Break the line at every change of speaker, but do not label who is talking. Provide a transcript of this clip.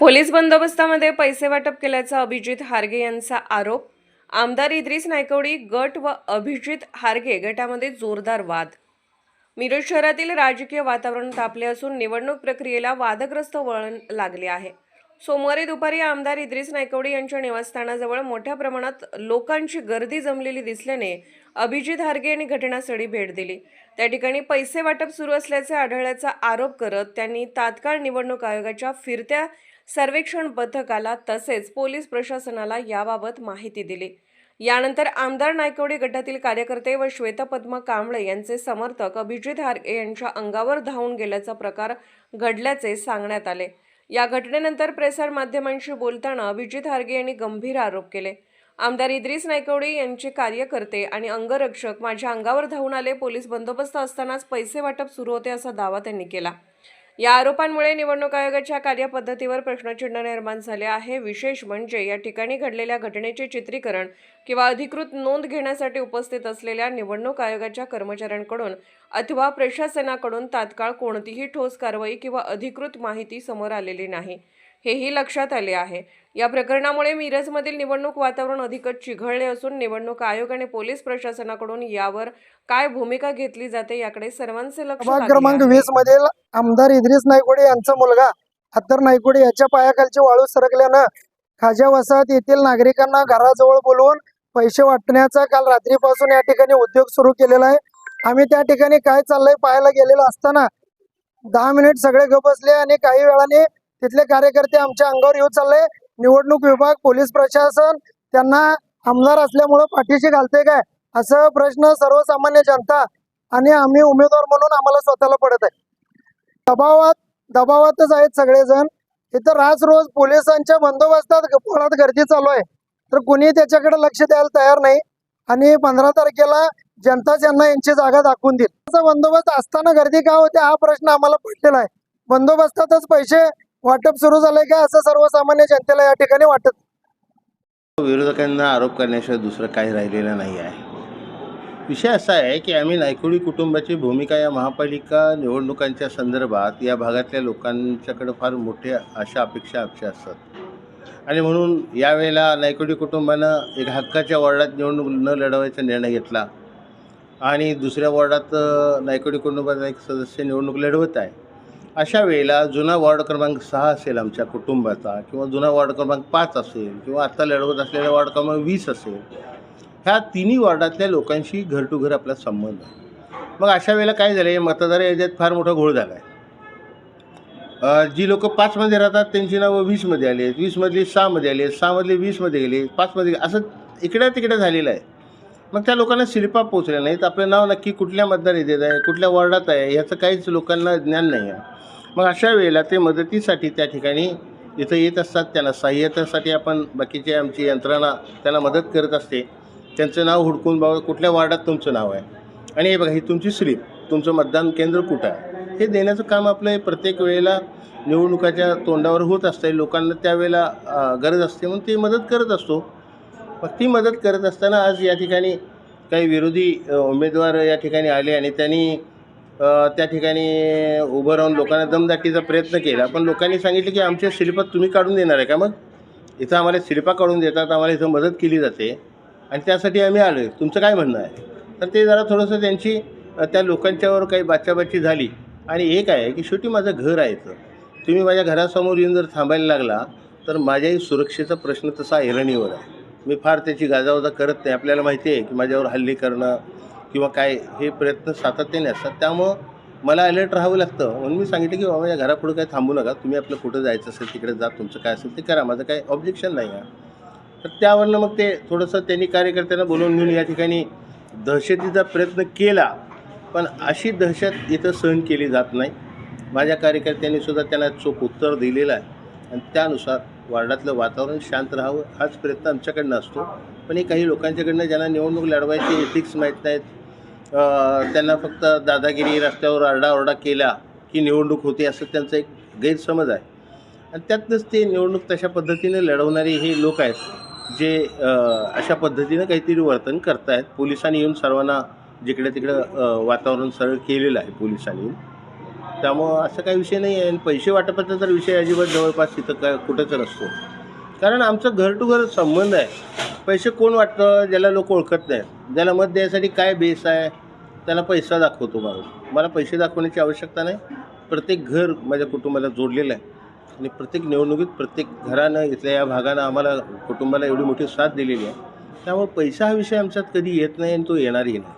Police बंदोबस्तामध्ये पैसे वाटप केल्याचा अभिजित हारगे यांचा आरोप. आमदार इद्रिस नायकवडी गट व अभिजित हारगे गटामध्ये जोरदार वाद. मिरज शहरातील राजकीय वातावरण तापले असून निवडणूक प्रक्रियेला वादग्रस्त वळण लागले आहे. सोमवारी दुपारी आमदार इद्रिस नायकवडी यांच्या निवासस्थानाजवळ मोठ्या प्रमाणात लोकांची गर्दी जमलेली दिसल्याने अभिजित हारगे यांनी घटनास्थळी भेट दिली. त्या ठिकाणी पैसे वाटप सुरू असल्याचे आढळल्याचा आरोप करत त्यांनी तात्काळ निवडणूक आयोगाच्या फिरत्या सर्वेक्षण पथकाला तसेच पोलीस प्रशासनाला याबाबत माहिती दिली. यानंतर आमदार नायकवडी गटातील कार्यकर्ते व श्वेतपद्म कांबळे यांचे समर्थक अभिजित हारगे यांच्या अंगावर धावून गेल्याचा प्रकार घडल्याचे सांगण्यात आले. या घटनेनंतर प्रसार माध्यमांशी बोलताना अभिजित हारगे यांनी गंभीर आरोप केले. आमदार इद्रिस नायकवडी यांचे कार्यकर्ते आणि अंगरक्षक माझ्या अंगावर धावून आले पोलीस बंदोबस्त असतानाच पैसे वाटप सुरू होते असा दावा त्यांनी केला. या आरोपांमुळे निवडणूक आयोगाच्या कार्यपद्धतीवर प्रश्नचिन्ह निर्माण झाले आहे. विशेष म्हणजे या ठिकाणी घडलेल्या घटनेचे चित्रीकरण किंवा अधिकृत नोंद घेण्यासाठी उपस्थित असलेल्या निवडणूक आयोगाच्या कर्मचाऱ्यांकडून अथवा प्रशासनाकडून तात्काळ कोणतीही ठोस कारवाई किंवा अधिकृत माहिती समोर आलेली नाही. हेही लक्षात आले आहे या प्रकरणामुळे मिरजमधील निवडणूक वातावरण अधिकच चिघळले असून निवडणूक आयोग आणि पोलीस प्रशासनाकडून यावर काय भूमिका घेतली जाते याकडे सर्वांचे लक्ष
क्रमांक. वीस मधील आमदार इद्रिस नायकोडे यांचा मुलगा अत्तर नायकोडे याच्या पायाखालची वाळू सरकल्यानं खाजा वसाहत येथील नागरिकांना घराजवळ बोलवून पैसे वाटण्याचा काल रात्रीपासून या ठिकाणी उद्योग सुरू केलेला आहे आम्ही त्या ठिकाणी काय चाललंय पाहायला गेलेलो असताना दहा मिनिट सगळे गप बसले आणि काही वेळाने तिथले कार्यकर्ते आमच्या अंगावर येऊ चालले. निवडणूक विभाग पोलीस प्रशासन त्यांना आमदार असल्यामुळं पाठीशी घालते काय? असं प्रश्न सर्वसामान्य जनता आणि आम्ही उमेदवार म्हणून आम्हाला स्वतःला पडत आहे. दबावात दबावातच आहेत सगळेजण. इथं रास रोज पोलिसांच्या बंदोबस्तात पोळात गर्दी चालू आहे. तर कुणी त्याच्याकडे लक्ष द्यायला तयार नाही. आणि पंधरा तारखेला जनताच यांना यांची जागा दाखवून देईल. बंदोबस्त असताना गर्दी का होते हा प्रश्न आम्हाला पडलेला आहे. बंदोबस्तातच पैसे वाटप सुरू झालंय का? असं सर्वसामान्य जनतेला या ठिकाणी वाटत.
विरोधकांना आरोप करण्याशिवाय दुसरं काही राहिलेलं नाही आहे. विषय असा आहे की आम्ही नायकोडी कुटुंबाची भूमिका या महापालिका निवडणुकांच्या संदर्भात या भागातल्या लोकांच्याकडे फार मोठ्या अशा अपेक्षा अपेक्षा असतात. आणि म्हणून यावेळेला नायकोडी कुटुंबानं एक हक्काच्या वॉर्डात निवडणूक न लढवायचा निर्णय घेतला. आणि दुसऱ्या वॉर्डात नायकुडी नायकोडी कुटुंबाचा एक सदस्य निवडणूक लढवत आहे. अशा वेळेला जुना वॉर्ड क्रमांक सहा असेल आमच्या कुटुंबाचा किंवा जुना वॉर्ड क्रमांक पाच असेल किंवा आत्ता लढवत असलेला वॉर्ड क्रमांक वीस असेल ह्या तिन्ही वॉर्डातल्या लोकांशी घर टू घर आपला संबंध आहे. मग अशा वेळेला काय झालं आहे मतदार याच्यात फार मोठा घोळ झाला आहे जी लोकं पाचमध्ये राहतात त्यांची नावं वीसमध्ये आली आहेत. वीसमधली सहामध्ये आली आहेत सहामधले वीसमध्ये गेले पाचमध्ये असं इकडं तिकडे झालेलं आहे. मग त्या लोकांना शिल्पा पोचल्या नाहीत. आपलं नाव नक्की कुठल्या मतदार येत आहे कुठल्या वॉर्डात आहे याचं काहीच लोकांना ज्ञान नाही आहे. मग अशा वेळेला ते मदतीसाठी त्या ठिकाणी इथं येत असतात. त्यांना सहाय्यतेसाठी आपण बाकीची आमची यंत्रणा त्यांना मदत करत असते. त्यांचं नाव हुडकून बाबा कुठल्या वॉर्डात तुमचं नाव आहे. आणि हे बघा ही तुमची स्लिप तुमचं मतदान केंद्र कुठं आहे? हे देण्याचं काम आपलं हे प्रत्येक वेळेला निवडणुकाच्या तोंडावर होत असते लोकांना त्यावेळेला गरज असते. म्हणून ते मदत करत असतो. मग ती मदत करत असताना आज या ठिकाणी काही विरोधी उमेदवार या ठिकाणी आले आणि त्यांनी त्या ठिकाणी उभं राहून लोकांना दमदाटीचा प्रयत्न केला. पण लोकांनी सांगितलं की आमच्या शिल्पात तुम्ही काढून देणार आहे का मग? इथं आम्हाला शिल्पा काढून देतात आम्हाला इथं मदत केली जाते. आणि त्यासाठी आम्ही आलो आहे तुमचं काय म्हणणं आहे? तर ते जरा थोडंसं त्यांची त्या लोकांच्यावर काही बाचाबाची झाली. आणि एक आहे की शेवटी माझं घर आहे इथं. तुम्ही माझ्या घरासमोर येऊन जर थांबायला लागला तर माझ्याही सुरक्षेचा प्रश्न तसा ऐरणीवर आहे. मी फार त्याची गाजावाजा करत नाही. आपल्याला माहिती आहे की माझ्यावर हल्ली करणं किंवा काय हे प्रयत्न सातत्याने असतात. त्यामुळं मला अलर्ट राहावं लागतं. म्हणून मी सांगितलं की बाबा माझ्या घरापुढं काय थांबू नका. तुम्ही आपलं कुठं जायचं असेल तिकडे जा तुमचं काय असेल ते करा. माझं काही ऑब्जेक्शन नाही आहे. तर त्यावरनं मग ते थोडंसं त्यांनी कार्यकर्त्यांना बोलवून घेऊन या ठिकाणी दहशतीचा प्रयत्न केला. पण अशी दहशत इथं सहन केली जात नाही. माझ्या कार्यकर्त्यांनी सुद्धा त्यांना चोख उत्तर दिलेलं आहे. आणि त्यानुसार वार्डातलं वातावरण शांत राहावं हाच प्रयत्न आमच्याकडनं असतो. पण हे काही लोकांच्याकडनं ज्यांना निवडणूक लढवायची एथिक्स माहीत नाहीत त्यांना फक्त दादागिरी रस्त्यावर आरडाओरडा केला की निवडणूक होते असं त्यांचा एक गैरसमज आहे. आणि त्यातनंच ते निवडणूक तशा पद्धतीने लढवणारे हे लोक आहेत जे अशा पद्धतीनं काहीतरी वर्तन करतायत. पोलिसांनी येऊन सर्वांना जिकडे तिकडं वातावरण सरळ केलेलं आहे पोलिसांनी येऊन. त्यामुळं असं काही विषय नाही आहे आणि पैसे वाटपाचा तर विषय अजिबात जवळपास तिथं काय कुठंच नसतो. कारण आमचं घर टू घर संबंध आहे. पैसे कोण वाटतं ज्याला लोक ओळखत नाही. ज्याला मत द्यायसाठी काय बेस आहे त्याला पैसा दाखवतो माणूस. मला पैसे दाखवण्याची आवश्यकता नाही. प्रत्येक घर माझ्या कुटुंबाला जोडलेलं आहे. आणि प्रत्येक निवडणुकीत प्रत्येक घरानं इथल्या या भागानं आम्हाला कुटुंबाला एवढी मोठी साथ दिलेली आहे. त्यामुळे पैसा हा विषय आमच्यात कधी येत नाही आणि तो येणारही नाही.